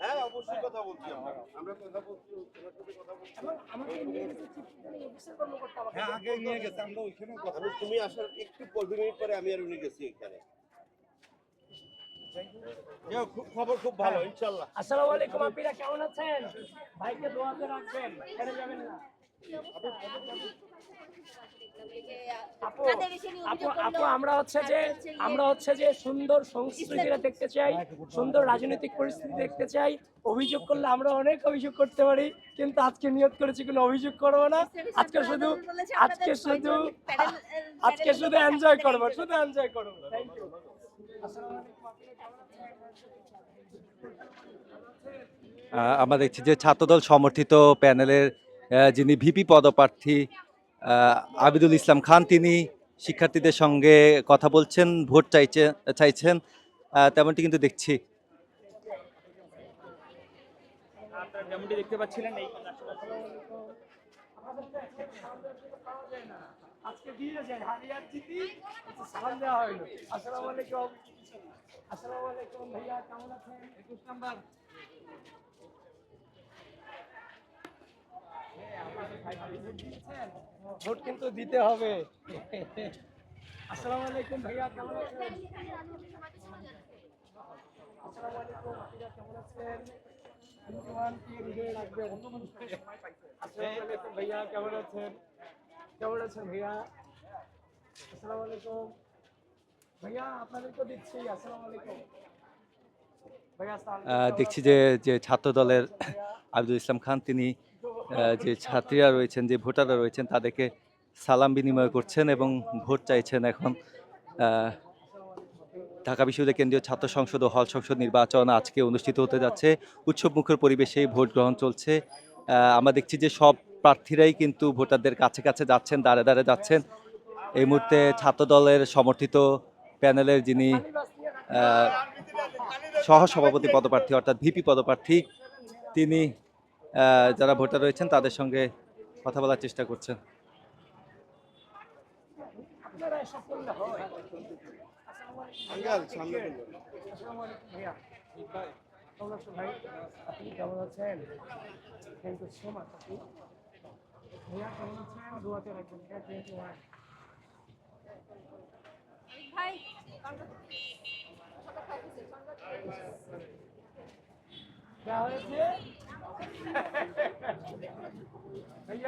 হ্যাঁ অবশ্যই কথা বলছি আমরা। কথা বলছি কথা বলছি। হ্যাঁ আগে নিয়ে গেছে আমরা ওইখানে কথা তুমি আসার একটু পনেরো মিনিট পরে আমি আর উনি গেছি এখানে। খুব খবর খুব ভালো ইনশাল্লাহ। আসসালামু আলাইকুম আপিরা কেমন আছেন? ভাইকে দোয়াতে রাখবেন ছেড়ে যাবেন না। আপু আপু আপু আমরা হচ্ছে যে আমরা হচ্ছে যে সুন্দর সংস্কৃতিটা দেখতে চাই সুন্দর রাজনৈতিক পরিস্থিতি দেখতে চাই। অভিযোগ করলে আমরা অনেক অভিযোগ করতে পারি কিন্তু আজকে নিয়ত করেছি কোনো অভিযোগ করব না। আজকে শুধু আজকে শুধু আজকে শুধু এনজয় করব শুধু এনজয় করব। থ্যাংক ইউ আহ, আমরা দেখছি যে ছাত্রদল সমর্থিত প্যানেলের আহ, যিনি ভিপি পদপ্রার্থী আবিদুল ইসলাম খান তিনি শিক্ষার্থীদের সঙ্গে কথা বলছেন ভোট চাইছে চাইছেন তেমনটি কিন্তু দেখছি। যেমনটি দেখতে পাচ্ছিলেন এই আজকে দিয়ে যায় হারিয়ার জিতি সালাম দেওয়া হইল আসসালামু আলাইকুম। আসসালামু আলাইকুম ভাইয়া কেমন আছেন? একুশ নাম্বার। ভোট কিন্তু দিতে হবে। আসসালামু আলাইকুম ভাইয়া, কেমন আছেন? ভাইয়া, কেমন আছেন? ভাইয়া কেমন আছেন ভাইয়া? আলাইকুম। ভাইয়া আপনাদেরকে দিচ্ছি, আসসালামু আলাইকুম। দেখছি যে যে ছাত্রদলের আবিদুল ইসলাম খান, তিনি যে ছাত্রীরা রয়েছেন যে ভোটাররা রয়েছেন তাদেরকে সালাম বিনিময় করছেন এবং ভোট চাইছেন এখন। ঢাকা বিশ্ববিদ্যালয় কেন্দ্রীয় ছাত্র সংসদ ও হল সংসদ নির্বাচন আজকে অনুষ্ঠিত হতে যাচ্ছে। উৎসবমুখর পরিবেশেই ভোট গ্রহণ চলছে। আমরা দেখছি যে সব প্রার্থীরাই কিন্তু ভোটারদের কাছে কাছে যাচ্ছেন দাঁড়ে দাঁড়ে যাচ্ছেন। এই মুহূর্তে ছাত্র দলের সমর্থিত প্যানেলের যিনি আহ, সহ সভাপতি পদপ্রার্থী অর্থাৎ ভিপি পদপ্রার্থী তিনি যারা ভোটার রয়েছেন তাদের সঙ্গে কথা বলার চেষ্টা করছেন হয় ভাই আপনি কেমন আছেন ভাইয়া